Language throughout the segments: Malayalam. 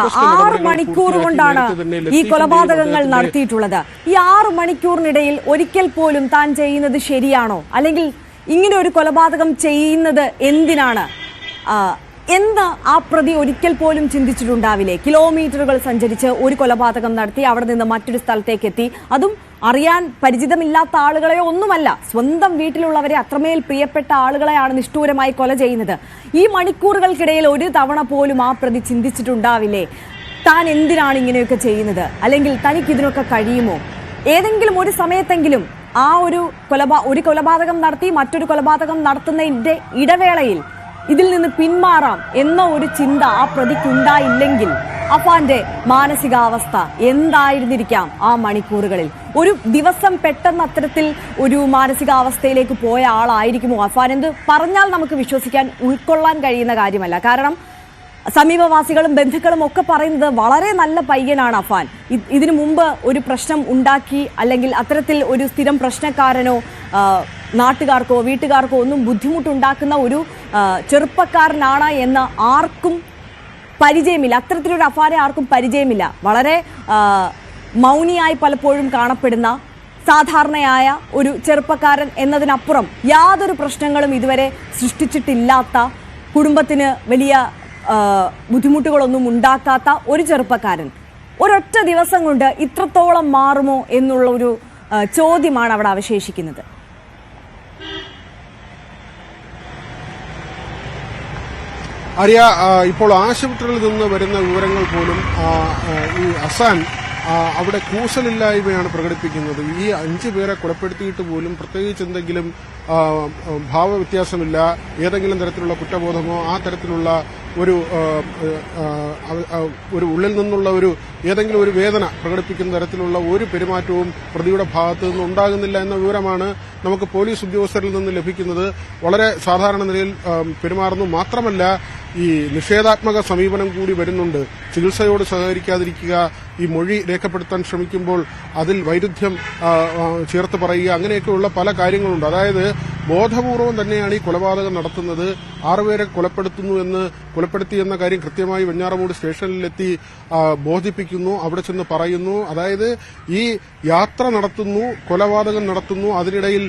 ആറ് മണിക്കൂർ കൊണ്ടാണ് ഈ കൊലപാതകങ്ങൾ നടത്തിയിട്ടുള്ളത്. ഈ ആറ് മണിക്കൂറിനിടയിൽ ഒരിക്കൽ പോലും താൻ ചെയ്യുന്നത് ശരിയാണോ? അല്ലെങ്കിൽ ഇങ്ങനെ ഒരു കൊലപാതകം ചെയ്യുന്നത് എന്തിനാണ്? ആ, എന്ന് ആ പ്രതി ഒരിക്കൽ പോലും ചിന്തിച്ചിട്ടുണ്ടാവില്ലേ? കിലോമീറ്ററുകൾ സഞ്ചരിച്ച് ഒരു കൊലപാതകം നടത്തി അവിടെ നിന്ന് മറ്റൊരു സ്ഥലത്തേക്ക് എത്തി. അതും അറിയാൻ പരിചിതമില്ലാത്ത ആളുകളെയോ ഒന്നുമല്ല. സ്വന്തം വീട്ടിലുള്ളവരെ അത്രമേൽ പ്രിയപ്പെട്ട ആളുകളെയാണ് നിഷ്ഠൂരമായി കൊല ചെയ്യുന്നത്. ഈ മണിക്കൂറുകൾക്കിടയിൽ ഒരു തവണ പോലും ആ പ്രതി ചിന്തിച്ചിട്ടുണ്ടാവില്ലേ? താൻ എന്തിനാണ് ഇങ്ങനെയൊക്കെ ചെയ്യുന്നത്? അല്ലെങ്കിൽ തനിക്ക് ഇതിനൊക്കെ കഴിയുമോ? ഏതെങ്കിലും ഒരു സമയത്തെങ്കിലും ആ ഒരു കൊലപാ ഒരു കൊലപാതകം നടത്തി മറ്റൊരു കൊലപാതകം നടത്തുന്നതിന്റെ ഇടവേളയിൽ ഇതിൽ നിന്ന് പിന്മാറാം എന്ന ഒരു ചിന്ത ആ പ്രതിക്കുണ്ടായില്ലെങ്കിൽ അഫാന്റെ മാനസികാവസ്ഥ എന്തായിരുന്നിരിക്കാം ആ മണിക്കൂറുകളിൽ? ഒരു ദിവസം പെട്ടെന്ന് അത്തരത്തിൽ ഒരു മാനസികാവസ്ഥയിലേക്ക് പോയ ആളായിരിക്കുമോ അഫാൻ? എന്ന് പറഞ്ഞാൽ നമുക്ക് വിശ്വസിക്കാൻ ഉൾക്കൊള്ളാൻ കഴിയുന്ന കാര്യമല്ല. കാരണം സമീപവാസികളും ബന്ധുക്കളും ഒക്കെ പറയുന്നത് വളരെ നല്ല പയ്യനാണ് അഫാൻ. ഇതിനു മുമ്പ് ഒരു പ്രശ്നം ഉണ്ടാക്കി അല്ലെങ്കിൽ അത്തരത്തിൽ ഒരു സ്ഥിരം പ്രശ്നക്കാരനോ നാട്ടുകാർക്കോ വീട്ടുകാർക്കോ ഒന്നും ബുദ്ധിമുട്ടുണ്ടാക്കുന്ന ഒരു ചെറുപ്പക്കാരനാണ് എന്ന് ആർക്കും പരിചയമില്ല. അത്തരത്തിലൊരു അഫാരെ ആർക്കും പരിചയമില്ല. വളരെ മൗനിയായി പലപ്പോഴും കാണപ്പെടുന്ന സാധാരണയായ ഒരു ചെറുപ്പക്കാരൻ എന്നതിനപ്പുറം യാതൊരു പ്രശ്നങ്ങളും ഇതുവരെ സൃഷ്ടിച്ചിട്ടില്ലാത്ത കുടുംബത്തിന് വലിയ ബുദ്ധിമുട്ടുകളൊന്നും ഉണ്ടാക്കാത്ത ഒരു ചെറുപ്പക്കാരൻ. ഒരൊറ്റ ദിവസം കൊണ്ട് ഇത്രത്തോളം മാറുമോ എന്നുള്ള ഒരു ചോദ്യമാണ് അവിടെ അവശേഷിക്കുന്നത്. അറിയ ഇപ്പോൾ ആശുപത്രിയിൽ നിന്ന് വരുന്ന വിവരങ്ങൾ പോലും ഈ അസാൻ അവിടെ കൂസലില്ലായ്മയാണ് പ്രകടിപ്പിക്കുന്നത്. ഈ അഞ്ചു പേരെ കൊലപ്പെടുത്തിയിട്ട് പോലും പ്രത്യേകിച്ച് എന്തെങ്കിലും ഭാവവ്യത്യാസമില്ല ഏതെങ്കിലും തരത്തിലുള്ള കുറ്റബോധമോ ആ തരത്തിലുള്ള ഒരു ഒരു ഉള്ളിൽ നിന്നുള്ള ഒരു ഏതെങ്കിലും ഒരു വേദന പ്രകടിപ്പിക്കുന്ന തരത്തിലുള്ള ഒരു പെരുമാറ്റവും പ്രതിയുടെ ഭാഗത്ത് നിന്ന് ഉണ്ടാകുന്നില്ല എന്ന വിവരമാണ് നമുക്ക് പോലീസ് ഉദ്യോഗസ്ഥരിൽ നിന്ന് ലഭിക്കുന്നത്. വളരെ സാധാരണ നിലയിൽ പെരുമാറുന്നു. മാത്രമല്ല ഈ നിഷേധാത്മക സമീപനം കൂടി വരുന്നുണ്ട്. ചികിത്സയോട് സഹകരിക്കാതിരിക്കുക ഈ മൊഴി രേഖപ്പെടുത്താൻ ശ്രമിക്കുമ്പോൾ അതിൽ വൈരുദ്ധ്യം ചേർത്ത് പറയുക അങ്ങനെയൊക്കെയുള്ള പല കാര്യങ്ങളുണ്ട്. അതായത് ബോധപൂർവം തന്നെയാണ് ഈ കൊലപാതകം നടത്തുന്നത്. ആറുപേരെ കൊലപ്പെടുത്തുന്നു എന്ന് കൊലപ്പെടുത്തി എന്ന കാര്യം കൃത്യമായി വെഞ്ഞാറമൂട് സ്റ്റേഷനിലെത്തി ബോധിപ്പിക്കുന്നു അവിടെ ചെന്ന് പറയുന്നു. അതായത് ഈ യാത്ര നടത്തുന്നു കൊലപാതകം നടത്തുന്നു അതിനിടയിൽ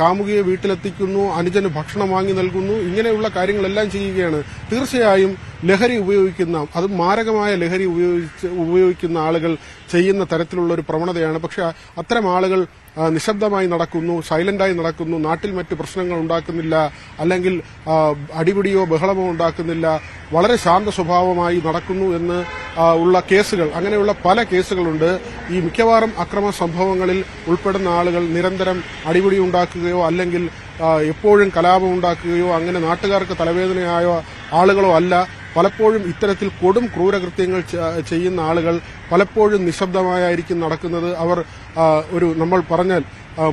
കാമുകിയെ വീട്ടിലെത്തിക്കുന്നു അനുജന് ഭക്ഷണം വാങ്ങി നൽകുന്നു ഇങ്ങനെയുള്ള കാര്യങ്ങളെല്ലാം ചെയ്യുകയാണ്. തീർച്ചയായും ലഹരി ഉപയോഗിക്കുന്ന അത് മാരകമായ ലഹരി ഉപയോഗിച്ച് ഉപയോഗിക്കുന്ന ആളുകൾ ചെയ്യുന്ന തരത്തിലുള്ള ഒരു പ്രവണതയാണ്. പക്ഷെ അത്തരം ആളുകൾ നിശബ്ദമായി നടക്കുന്നു സൈലന്റായി നടക്കുന്നു നാട്ടിൽ മറ്റ് പ്രശ്നങ്ങൾ ഉണ്ടാക്കുന്നില്ല അല്ലെങ്കിൽ അടിപിടിയോ ബഹളമോ ഉണ്ടാക്കുന്നില്ല വളരെ ശാന്ത സ്വഭാവമായി നടക്കുന്നു എന്ന് ഉള്ള കേസുകൾ അങ്ങനെയുള്ള പല കേസുകളുണ്ട്. ഈ മിക്കവാറും അക്രമ സംഭവങ്ങളിൽ ഉൾപ്പെടുന്ന ആളുകൾ നിരന്തരം അടിപിടി ഉണ്ടാക്കുകയോ അല്ലെങ്കിൽ എപ്പോഴും കലാപം ഉണ്ടാക്കുകയോ അങ്ങനെ നാട്ടുകാർക്ക് തലവേദനയായ ആളുകളോ അല്ല. പലപ്പോഴും ഇത്തരത്തിൽ കൊടും ക്രൂരകൃത്യങ്ങൾ ചെയ്യുന്ന ആളുകൾ പലപ്പോഴും നിശബ്ദമായിരിക്കും നടക്കുന്നത്. അവർ ഒരു നമ്മൾ പറഞ്ഞാൽ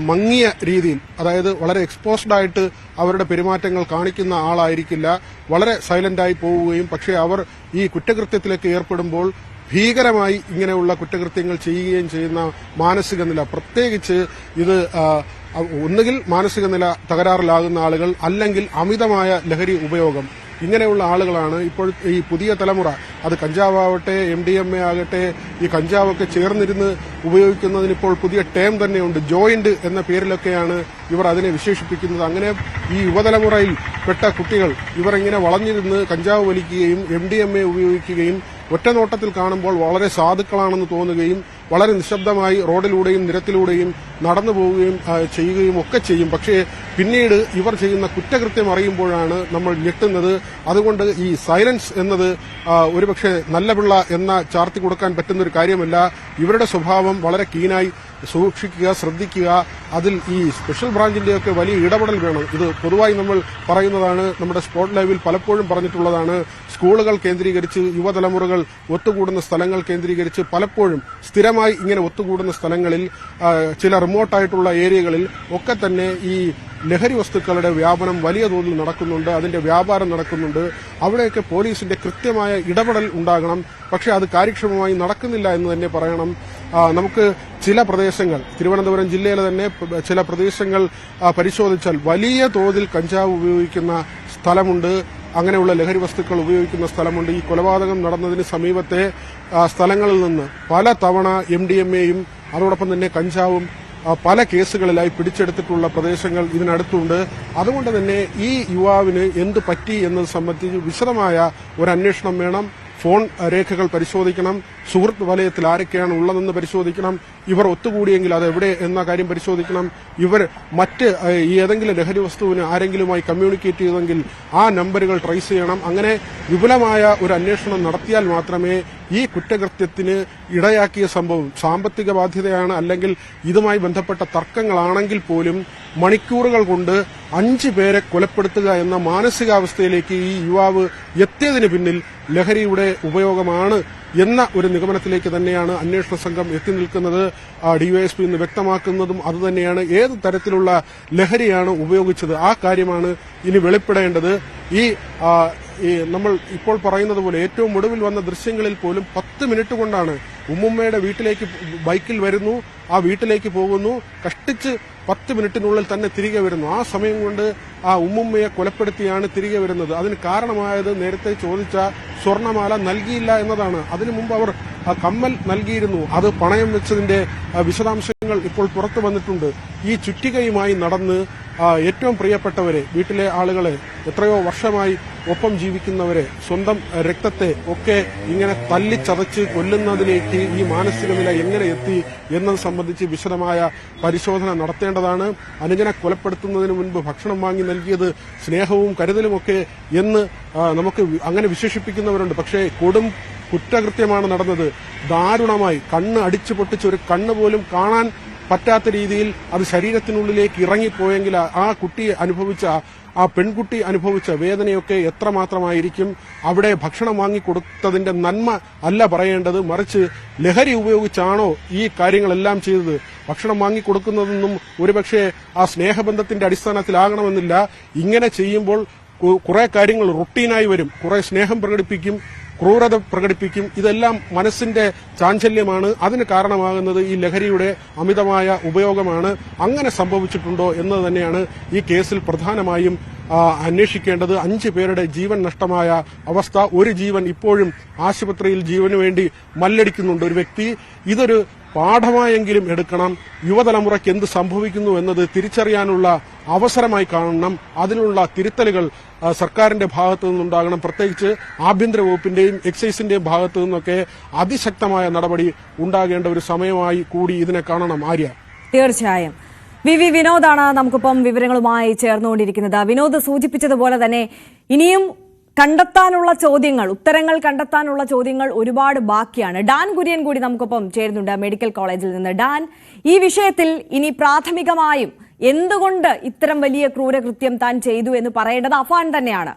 മങ്ങിയ രീതിയിൽ അതായത് വളരെ എക്സ്പോസ്ഡ് ആയിട്ട് അവരുടെ പെരുമാറ്റങ്ങൾ കാണിക്കുന്ന ആളായിരിക്കില്ല. വളരെ സൈലന്റായി പോവുകയും പക്ഷേ അവർ ഈ കുറ്റകൃത്യത്തിലേക്ക് ഏർപ്പെടുമ്പോൾ ഭീകരമായി ഇങ്ങനെയുള്ള കുറ്റകൃത്യങ്ങൾ ചെയ്യുകയും ചെയ്യുന്ന മാനസിക നില. പ്രത്യേകിച്ച് ഇത് ഒന്നുകിൽ മാനസിക നില തകരാറിലാകുന്ന ആളുകൾ അല്ലെങ്കിൽ അമിതമായ ലഹരി ഉപയോഗം. ഇങ്ങനെയുള്ള ആളുകളാണ് ഇപ്പോൾ ഈ പുതിയ തലമുറ. അത് കഞ്ചാവാവട്ടെ എം ഡി എം എ ആകട്ടെ ഈ കഞ്ചാവൊക്കെ ചേർന്നിരുന്ന് ഉപയോഗിക്കുന്നതിന് ഇപ്പോൾ പുതിയ ടേം തന്നെയുണ്ട്. ജോയിന്റ് എന്ന പേരിലൊക്കെയാണ് ഇവർ അതിനെ വിശേഷിപ്പിക്കുന്നത്. അങ്ങനെ ഈ യുവതലമുറയിൽ പെട്ട കുട്ടികൾ ഇവർ ഇങ്ങനെ വളഞ്ഞിരുന്ന് കഞ്ചാവ് വലിക്കുകയും എം ഡി എം എ ഉപയോഗിക്കുകയും ഒറ്റനോട്ടത്തിൽ കാണുമ്പോൾ വളരെ സാധുക്കളാണെന്ന് തോന്നുകയും വളരെ നിശബ്ദമായി റോഡിലൂടെയും നിരത്തിലൂടെയും നടന്നു പോവുകയും ചെയ്യുകയും ഒക്കെ ചെയ്യും. പക്ഷേ പിന്നീട് ഇവർ ചെയ്യുന്ന കുറ്റകൃത്യം അറിയുമ്പോഴാണ് നമ്മൾ ഞെട്ടുന്നത്. അതുകൊണ്ട് ഈ സൈലൻസ് എന്നത് ഒരുപക്ഷെ നല്ല പിള്ള എന്ന ചാർത്തി കൊടുക്കാൻ പറ്റുന്ന ഒരു കാര്യമല്ല. ഇവരുടെ സ്വഭാവം വളരെ കീനായി സൂക്ഷിക്കുക ശ്രദ്ധിക്കുക. അതിൽ ഈ സ്പെഷ്യൽ ബ്രാഞ്ചിന്റെയൊക്കെ വലിയ ഇടപെടൽ വേണം. ഇത് പൊതുവായി നമ്മൾ പറയുന്നതാണ് നമ്മുടെ സ്പോട്ട് ലൈവിൽ പലപ്പോഴും പറഞ്ഞിട്ടുള്ളതാണ്. സ്കൂളുകൾ കേന്ദ്രീകരിച്ച് യുവതലമുറകൾ ഒത്തുകൂടുന്ന സ്ഥലങ്ങൾ കേന്ദ്രീകരിച്ച് പലപ്പോഴും സ്ഥിരമായി ഇങ്ങനെ ഒത്തുകൂടുന്ന സ്ഥലങ്ങളിൽ ചില റിമോട്ടായിട്ടുള്ള ഏരിയകളിൽ ഒക്കെ തന്നെ ഈ ലഹരി വസ്തുക്കളുടെ വ്യാപനം വലിയ തോതിൽ നടക്കുന്നുണ്ട് അതിന്റെ വ്യാപാരം നടക്കുന്നുണ്ട്. അവിടെയൊക്കെ പോലീസിന്റെ കൃത്യമായ ഇടപെടൽ ഉണ്ടാകണം. പക്ഷേ അത് കാര്യക്ഷമമായി നടക്കുന്നില്ല എന്ന് തന്നെ പറയണം. നമുക്ക് ചില പ്രദേശങ്ങൾ തിരുവനന്തപുരം ജില്ലയിലെ തന്നെ ചില പ്രദേശങ്ങൾ പരിശോധിച്ചാൽ വലിയ തോതിൽ കഞ്ചാവ് ഉപയോഗിക്കുന്ന സ്ഥലമുണ്ട്. അങ്ങനെയുള്ള ലഹരി വസ്തുക്കൾ ഉപയോഗിക്കുന്ന സ്ഥലമുണ്ട്. ഈ കൊലപാതകം നടന്നതിന് സമീപത്തെ സ്ഥലങ്ങളിൽ നിന്ന് പല തവണ എം ഡി എം എയും അതോടൊപ്പം തന്നെ കഞ്ചാവും പല കേസുകളിലായി പിടിച്ചെടുത്തിട്ടുള്ള പ്രദേശങ്ങൾ ഇതിനടുത്തുണ്ട്. അതുകൊണ്ട് തന്നെ ഈ യുവാവിന് എന്ത് പറ്റി എന്നത് സംബന്ധിച്ച് വിശദമായ ഒരു അന്വേഷണം വേണം. ഫോൺ രേഖകൾ പരിശോധിക്കണം സുഹൃത്ത് വലയത്തിൽ ആരൊക്കെയാണ് ഉള്ളതെന്ന് പരിശോധിക്കണം ഇവർ ഒത്തുകൂടിയെങ്കിൽ അത് എവിടെ എന്ന കാര്യം പരിശോധിക്കണം ഇവർ മറ്റ് ഏതെങ്കിലും ലഹരി വസ്തുവിന് ആരെങ്കിലുമായി കമ്മ്യൂണിക്കേറ്റ് ചെയ്തെങ്കിൽ ആ നമ്പറുകൾ ട്രേസ് ചെയ്യണം. അങ്ങനെ വിപുലമായ ഒരു അന്വേഷണം നടത്തിയാൽ മാത്രമേ ഈ കുറ്റകൃത്യത്തിന് ഇടയാക്കിയ സംഭവം സാമ്പത്തിക ബാധ്യതയാണ് അല്ലെങ്കിൽ ഇതുമായി ബന്ധപ്പെട്ട തർക്കങ്ങളാണെങ്കിൽ പോലും മണിക്കൂറുകൾ കൊണ്ട് അഞ്ചു പേരെ കൊലപ്പെടുത്തുക എന്ന മാനസികാവസ്ഥയിലേക്ക് ഈ യുവാവ് എത്തിയതിന് പിന്നിൽ ലഹരിയുടെ ഉപയോഗമാണ് എന്ന ഒരു നിഗമനത്തിലേക്ക് തന്നെയാണ് അന്വേഷണ സംഘം എത്തി നിൽക്കുന്നത്. ഡിവൈഎസ്പി ഇന്ന് വ്യക്തമാക്കുന്നതും അതുതന്നെയാണ് ഏത് തരത്തിലുള്ള ലഹരിയാണ് ഉപയോഗിച്ചത്. ആ കാര്യമാണ് ഇനി വെളിപ്പെടേണ്ടത്. ഈ ഈ നമ്മൾ ഇപ്പോൾ പറയുന്നത് പോലെ ഏറ്റവും ഒടുവിൽ വന്ന ദൃശ്യങ്ങളിൽ പോലും പത്ത് മിനിറ്റ് കൊണ്ടാണ് ഉമ്മുമ്മയുടെ വീട്ടിലേക്ക് ബൈക്കിൽ വരുന്നു ആ വീട്ടിലേക്ക് പോകുന്നു കഷ്ടിച്ച് പത്ത് മിനിറ്റിനുള്ളിൽ തന്നെ തിരികെ വരുന്നു. ആ സമയം കൊണ്ട് ആ ഉമ്മുമ്മയെ കൊലപ്പെടുത്തിയാണ് തിരികെ വരുന്നത്. അതിന് കാരണമായത് നേരത്തെ ചോദിച്ച സ്വർണമാല നൽകിയില്ല എന്നതാണ്. അതിനു മുമ്പ് അവർ കമ്മൽ നൽകിയിരുന്നു. അത് പണയം വെച്ചതിന്റെ വിശദാംശങ്ങൾ ഇപ്പോൾ പുറത്തു വന്നിട്ടുണ്ട്. ഈ ചുറ്റികയുമായി നടന്ന് ഏറ്റവും പ്രിയപ്പെട്ടവരെ വീട്ടിലെ ആളുകളെ എത്രയോ വർഷമായി ഒപ്പം ജീവിക്കുന്നവരെ സ്വന്തം രക്തത്തെ ഒക്കെ ഇങ്ങനെ തല്ലിച്ചതച്ച് കൊല്ലുന്നതിലേക്ക് ഈ മാനസിക നില എങ്ങനെ എത്തി എന്നത് സംബന്ധിച്ച് വിശദമായ പരിശോധന നടത്തേണ്ടതാണ്. അനുജനെ കൊലപ്പെടുത്തുന്നതിന് മുൻപ് ഭക്ഷണം വാങ്ങി നൽകിയത് സ്നേഹവും കരുതലുമൊക്കെ എന്ന് നമുക്ക് അങ്ങനെ വിശേഷിപ്പിക്കുന്നവരുണ്ട്. പക്ഷേ കൊടും കുറ്റകൃത്യമാണ് നടന്നത്. ദാരുണമായി കണ്ണ് അടിച്ചു പൊട്ടിച്ച് ഒരു കണ്ണ് പോലും കാണാൻ പറ്റാത്ത രീതിയിൽ അത് ശരീരത്തിനുള്ളിലേക്ക് ഇറങ്ങിപ്പോയെങ്കിൽ ആ- കുട്ടി അനുഭവിച്ച ആ പെൺകുട്ടി അനുഭവിച്ച വേദനയൊക്കെ എത്രമാത്രമായിരിക്കും? അവിടെ ഭക്ഷണം വാങ്ങിക്കൊടുത്തതിന്റെ നന്മ അല്ല പറയേണ്ടത്. മറിച്ച് ലഹരി ഉപയോഗിച്ചാണോ ഈ കാര്യങ്ങളെല്ലാം ചെയ്തത്? ഭക്ഷണം വാങ്ങിക്കൊടുക്കുന്നതെന്നും ഒരുപക്ഷെ ആ സ്നേഹബന്ധത്തിന്റെ അടിസ്ഥാനത്തിലാകണമെന്നില്ല. ഇങ്ങനെ ചെയ്യുമ്പോൾ കുറെ കാര്യങ്ങൾ റുട്ടീനായി വരും. കുറെ സ്നേഹം പ്രകടിപ്പിക്കും. ക്രൂരത പ്രകടിപ്പിക്കും. ഇതെല്ലാം മനസ്സിന്റെ ചാഞ്ചല്യമാണ്. അതിന് കാരണമാകുന്നത് ഈ ലഹരിയുടെ അമിതമായ ഉപയോഗമാണ്. അങ്ങനെ സംഭവിച്ചിട്ടുണ്ടോ എന്നത് തന്നെയാണ് ഈ കേസിൽ പ്രധാനമായും അന്വേഷിക്കേണ്ടത്. അഞ്ച് പേരുടെ ജീവൻ നഷ്ടമായ അവസ്ഥ. ഒരു ജീവൻ ഇപ്പോഴും ആശുപത്രിയിൽ ജീവന് വേണ്ടി മല്ലടിക്കുന്നുണ്ട് ഒരു വ്യക്തി. ഇതൊരു പാഠമായെങ്കിലും എടുക്കണം. യുവതലമുറയ്ക്ക് എന്ത് സംഭവിക്കുന്നു എന്നത് തിരിച്ചറിയാനുള്ള അവസരമായി കാണണം. അതിനുള്ള തിരുത്തലുകൾ സർക്കാരിന്റെ ഭാഗത്തു നിന്നുണ്ടാകണം. പ്രത്യേകിച്ച് ആഭ്യന്തര വകുപ്പിന്റെയും എക്സൈസിന്റെയും ഭാഗത്തു നിന്നൊക്കെ അതിശക്തമായ നടപടി ഉണ്ടാകേണ്ട ഒരു സമയമായി കൂടി ഇതിനെ കാണണം. ആര്യ? തീർച്ചയായും. വി വി വിനോദാണ് നമുക്കിപ്പം വിവരങ്ങളുമായി ചേർന്നുകൊണ്ടിരിക്കുന്നത്. വിനോദ് സൂചിപ്പിച്ചതുപോലെ തന്നെ ഇനിയും കണ്ടെത്താനുള്ള ചോദ്യങ്ങൾ ഉത്തരങ്ങൾ കണ്ടെത്താനുള്ള ചോദ്യങ്ങൾ ഒരുപാട് ബാക്കിയാണ്. ഡാൻ കുര്യൻ കൂടി നമുക്കൊപ്പം ചേരുന്നുണ്ട് മെഡിക്കൽ കോളേജിൽ നിന്ന്. ഡാൻ ഈ വിഷയത്തിൽ ഇനി പ്രാഥമികമായും എന്തുകൊണ്ട് ഇത്തരം വലിയ ക്രൂരകൃത്യം താൻ ചെയ്തു എന്ന് പറയേണ്ടത് അഫാൻ തന്നെയാണ്?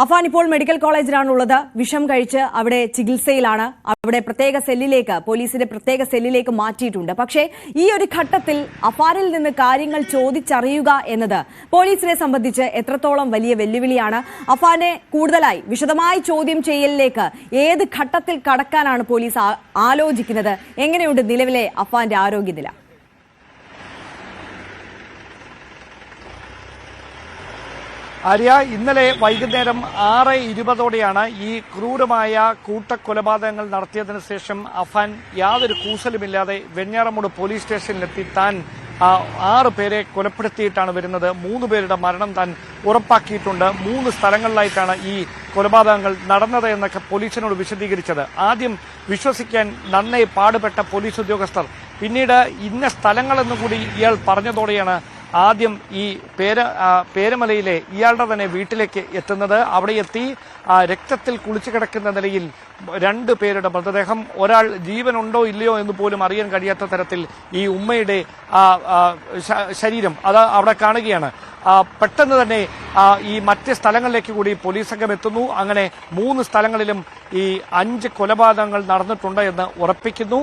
അഫാൻ ഇപ്പോൾ മെഡിക്കൽ കോളേജിലാണുള്ളത്. വിഷം കഴിച്ച് അവിടെ ചികിത്സയിലാണ്. അവിടെ പ്രത്യേക സെല്ലിലേക്ക് പോലീസിന്റെ പ്രത്യേക സെല്ലിലേക്ക് മാറ്റിയിട്ടുണ്ട്. പക്ഷേ ഈ ഒരു ഘട്ടത്തിൽ അഫാനിൽ നിന്ന് കാര്യങ്ങൾ ചോദിച്ചറിയുക എന്നത് പോലീസിനെ സംബന്ധിച്ച് എത്രത്തോളം വലിയ വെല്ലുവിളിയാണ്. അഫാനെ കൂടുതലായി വിശദമായി ചോദ്യം ചെയ്യലിലേക്ക് ഏത് ഘട്ടത്തിൽ കടക്കാനാണ് പോലീസ് ആലോചിക്കുന്നത്? എങ്ങനെയുണ്ട് നിലവിലെ അഫാന്റെ ആരോഗ്യനില? ആര്യ ഇന്നലെ വൈകുന്നേരം ആറ് ഇരുപതോടെയാണ് ഈ ക്രൂരമായ കൂട്ടക്കൊലപാതകങ്ങൾ നടത്തിയതിനു ശേഷം അഫാൻ യാതൊരു കൂസലുമില്ലാതെ വെഞ്ഞാറമൂട് പോലീസ് സ്റ്റേഷനിലെത്തി. താൻ ആറ് പേരെ കൊലപ്പെടുത്തിയിട്ടാണ് വരുന്നത്. മൂന്ന് പേരുടെ മരണം താൻ ഉറപ്പാക്കിയിട്ടുണ്ട്. മൂന്ന് സ്ഥലങ്ങളിലായിട്ടാണ് ഈ കൊലപാതകങ്ങൾ നടന്നത് എന്നൊക്കെ പോലീസിനോട് വിശദീകരിച്ചത്. ആദ്യം വിശ്വസിക്കാൻ നന്നേ പാടുപെട്ട പോലീസ് ഉദ്യോഗസ്ഥർ. പിന്നീട് ഇന്ന സ്ഥലങ്ങളെന്ന് കൂടി ഇയാൾ പറഞ്ഞതോടെയാണ് ആദ്യം ഈ പേര പേരമലയിലെ ഇയാളുടെ തന്നെ വീട്ടിലേക്ക് എത്തുന്നത്. അവിടെ എത്തി രക്തത്തിൽ കുളിച്ചു കിടക്കുന്ന നിലയിൽ രണ്ട് പേരുടെ മൃതദേഹം. ഒരാൾ ജീവനുണ്ടോ ഇല്ലയോ എന്ന് പോലും അറിയാൻ കഴിയാത്ത തരത്തിൽ ഈ ഉമ്മയുടെ ശരീരം അത് അവിടെ കാണുകയാണ്. പെട്ടെന്ന് തന്നെ ഈ മറ്റ് സ്ഥലങ്ങളിലേക്ക് കൂടി പോലീസ് സംഘം എത്തുന്നു. അങ്ങനെ മൂന്ന് സ്ഥലങ്ങളിലും ഈ അഞ്ച് കൊലപാതകങ്ങൾ നടന്നിട്ടുണ്ട് എന്ന് ഉറപ്പിക്കുന്നു.